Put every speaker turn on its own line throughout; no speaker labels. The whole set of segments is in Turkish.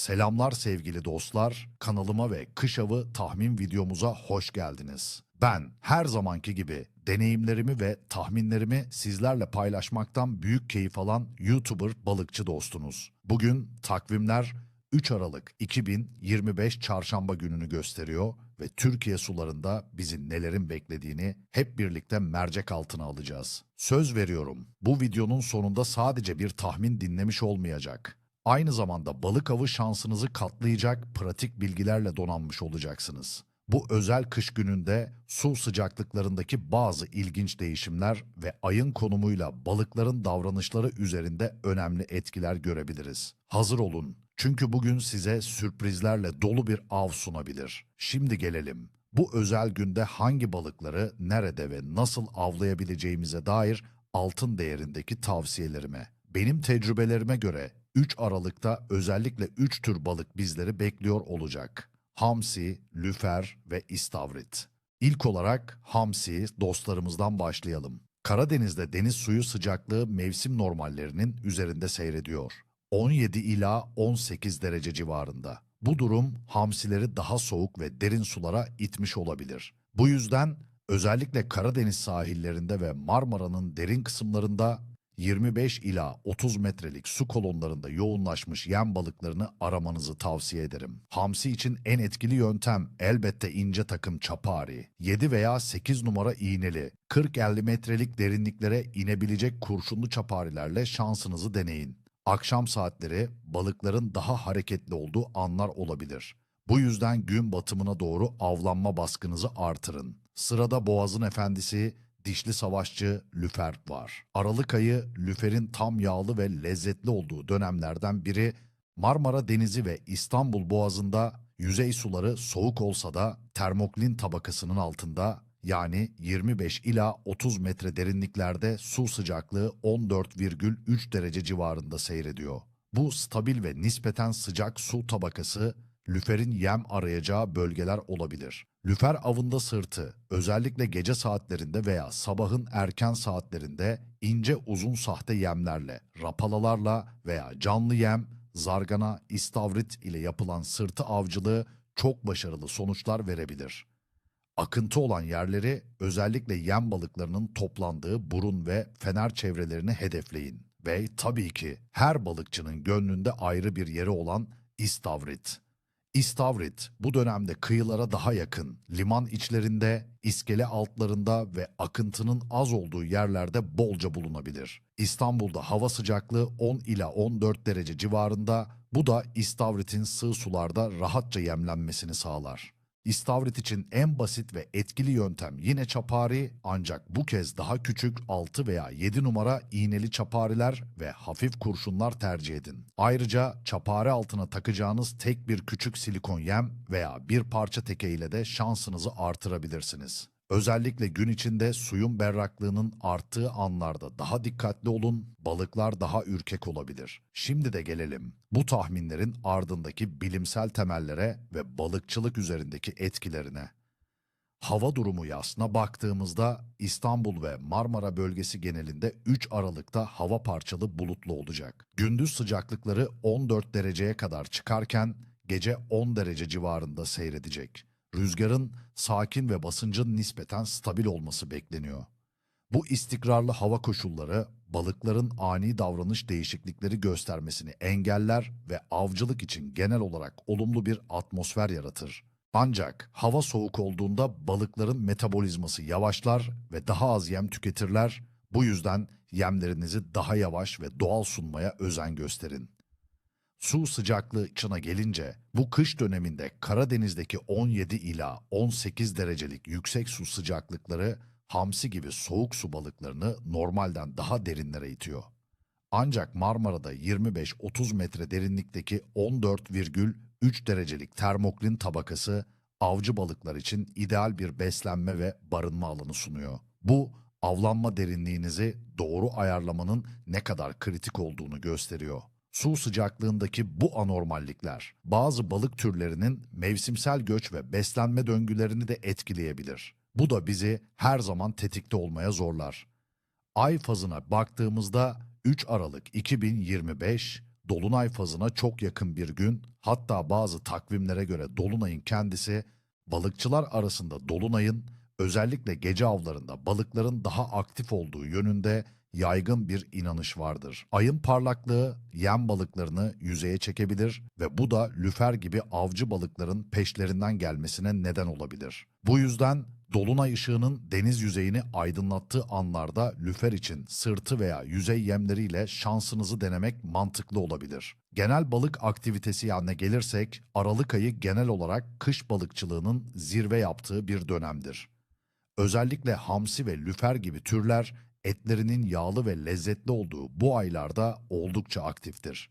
Selamlar sevgili dostlar. Kanalıma ve kış avı tahmin videomuza hoş geldiniz. Ben her zamanki gibi deneyimlerimi ve tahminlerimi sizlerle paylaşmaktan büyük keyif alan YouTuber balıkçı dostunuz. Bugün takvimler 3 Aralık 2025 çarşamba gününü gösteriyor ve Türkiye sularında bizi nelerin beklediğini hep birlikte mercek altına alacağız. Söz veriyorum bu videonun sonunda sadece bir tahmin dinlemiş olmayacak. Aynı zamanda balık avı şansınızı katlayacak pratik bilgilerle donanmış olacaksınız. Bu özel kış gününde su sıcaklıklarındaki bazı ilginç değişimler ve ayın konumuyla balıkların davranışları üzerinde önemli etkiler görebiliriz. Hazır olun çünkü bugün size sürprizlerle dolu bir av sunabilir. Şimdi gelelim. Bu özel günde hangi balıkları nerede ve nasıl avlayabileceğimize dair altın değerindeki tavsiyelerime. Benim tecrübelerime göre 3 Aralık'ta özellikle 3 tür balık bizleri bekliyor olacak. Hamsi, lüfer ve istavrit. İlk olarak hamsi dostlarımızdan başlayalım. Karadeniz'de deniz suyu sıcaklığı mevsim normallerinin üzerinde seyrediyor. 17 ila 18 derece civarında. Bu durum hamsileri daha soğuk ve derin sulara itmiş olabilir. Bu yüzden özellikle Karadeniz sahillerinde ve Marmara'nın derin kısımlarında 25 ila 30 metrelik su kolonlarında yoğunlaşmış yem balıklarını aramanızı tavsiye ederim. Hamsi için en etkili yöntem elbette ince takım çapari. 7 veya 8 numara iğneli, 40-50 metrelik derinliklere inebilecek kurşunlu çaparilerle şansınızı deneyin. Akşam saatleri balıkların daha hareketli olduğu anlar olabilir. Bu yüzden gün batımına doğru avlanma baskınızı artırın. Sırada Boğaz'ın efendisi dişli savaşçı lüfer var. Aralık ayı lüferin tam yağlı ve lezzetli olduğu dönemlerden biri Marmara Denizi ve İstanbul Boğazı'nda yüzey suları soğuk olsa da termoklin tabakasının altında yani 25 ila 30 metre derinliklerde su sıcaklığı 14,3 derece civarında seyrediyor. Bu stabil ve nispeten sıcak su tabakası lüferin yem arayacağı bölgeler olabilir. Lüfer avında sırtı, özellikle gece saatlerinde veya sabahın erken saatlerinde ince uzun sahte yemlerle, rapalalarla veya canlı yem, zargana, istavrit ile yapılan sırtı avcılığı çok başarılı sonuçlar verebilir. Akıntı olan yerleri özellikle yem balıklarının toplandığı burun ve fener çevrelerini hedefleyin. Ve tabii ki her balıkçının gönlünde ayrı bir yeri olan istavrit. İstavrit bu dönemde kıyılara daha yakın, liman içlerinde, iskele altlarında ve akıntının az olduğu yerlerde bolca bulunabilir. İstanbul'da hava sıcaklığı 10 ila 14 derece civarında, bu da istavritin sığ sularda rahatça yemlenmesini sağlar. İstavrit için en basit ve etkili yöntem yine çapari ancak bu kez daha küçük 6 veya 7 numara iğneli çapariler ve hafif kurşunlar tercih edin. Ayrıca çapari altına takacağınız tek bir küçük silikon yem veya bir parça teke ile de şansınızı artırabilirsiniz. Özellikle gün içinde suyun berraklığının arttığı anlarda daha dikkatli olun, balıklar daha ürkek olabilir. Şimdi de gelelim bu tahminlerin ardındaki bilimsel temellere ve balıkçılık üzerindeki etkilerine. Hava durumu yasına baktığımızda İstanbul ve Marmara bölgesi genelinde 3 Aralık'ta hava parçalı bulutlu olacak. Gündüz sıcaklıkları 14 dereceye kadar çıkarken gece 10 derece civarında seyredecek. Rüzgarın sakin ve basıncın nispeten stabil olması bekleniyor. Bu istikrarlı hava koşulları balıkların ani davranış değişiklikleri göstermesini engeller ve avcılık için genel olarak olumlu bir atmosfer yaratır. Ancak hava soğuk olduğunda balıkların metabolizması yavaşlar ve daha az yem tüketirler. Bu yüzden yemlerinizi daha yavaş ve doğal sunmaya özen gösterin. Su sıcaklığı içine gelince bu kış döneminde Karadeniz'deki 17 ila 18 derecelik yüksek su sıcaklıkları hamsi gibi soğuk su balıklarını normalden daha derinlere itiyor. Ancak Marmara'da 25-30 metre derinlikteki 14,3 derecelik termoklin tabakası avcı balıklar için ideal bir beslenme ve barınma alanı sunuyor. Bu avlanma derinliğinizi doğru ayarlamanın ne kadar kritik olduğunu gösteriyor. Su sıcaklığındaki bu anormallikler bazı balık türlerinin mevsimsel göç ve beslenme döngülerini de etkileyebilir. Bu da bizi her zaman tetikte olmaya zorlar. Ay fazına baktığımızda 3 Aralık 2025 dolunay fazına çok yakın bir gün, hatta bazı takvimlere göre dolunayın kendisi balıkçılar arasında dolunayın özellikle gece avlarında balıkların daha aktif olduğu yönünde yaygın bir inanış vardır. Ayın parlaklığı yem balıklarını yüzeye çekebilir ve bu da lüfer gibi avcı balıkların peşlerinden gelmesine neden olabilir. Bu yüzden dolunay ışığının deniz yüzeyini aydınlattığı anlarda lüfer için sırtı veya yüzey yemleriyle şansınızı denemek mantıklı olabilir. Genel balık aktivitesi yanına gelirsek Aralık ayı genel olarak kış balıkçılığının zirve yaptığı bir dönemdir. Özellikle hamsi ve lüfer gibi türler etlerinin yağlı ve lezzetli olduğu bu aylarda oldukça aktiftir.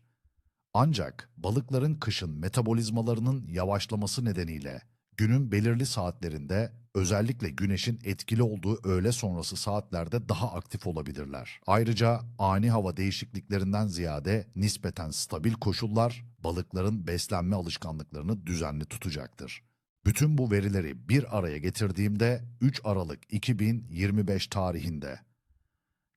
Ancak balıkların kışın metabolizmalarının yavaşlaması nedeniyle günün belirli saatlerinde özellikle güneşin etkili olduğu öğle sonrası saatlerde daha aktif olabilirler. Ayrıca ani hava değişikliklerinden ziyade nispeten stabil koşullar balıkların beslenme alışkanlıklarını düzenli tutacaktır. Bütün bu verileri bir araya getirdiğimde 3 Aralık 2025 tarihinde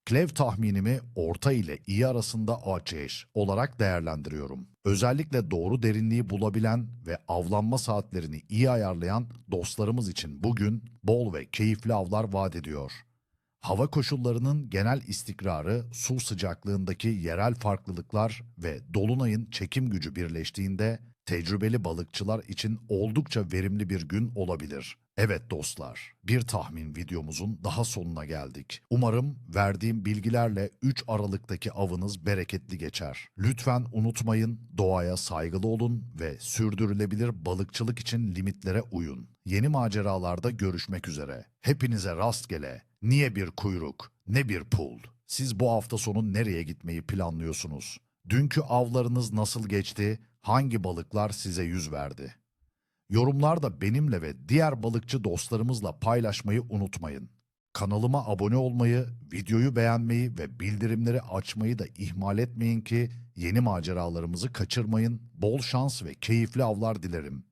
Klev tahminimi orta ile iyi arasında açış olarak değerlendiriyorum. Özellikle doğru derinliği bulabilen ve avlanma saatlerini iyi ayarlayan dostlarımız için bugün bol ve keyifli avlar vaat ediyor. Hava koşullarının genel istikrarı, su sıcaklığındaki yerel farklılıklar ve dolunayın çekim gücü birleştiğinde tecrübeli balıkçılar için oldukça verimli bir gün olabilir. Evet dostlar, bir tahmin videomuzun daha sonuna geldik. Umarım verdiğim bilgilerle 3 Aralık'taki avınız bereketli geçer. Lütfen unutmayın, doğaya saygılı olun ve sürdürülebilir balıkçılık için limitlere uyun. Yeni maceralarda görüşmek üzere. Hepinize rastgele. Niye bir kuyruk, ne bir pul. Siz bu hafta sonu nereye gitmeyi planlıyorsunuz? Dünkü avlarınız nasıl geçti? Hangi balıklar size yüz verdi? Yorumlarda benimle ve diğer balıkçı dostlarımızla paylaşmayı unutmayın. Kanalıma abone olmayı, videoyu beğenmeyi ve bildirimleri açmayı da ihmal etmeyin ki yeni maceralarımızı kaçırmayın. Bol şans ve keyifli avlar dilerim.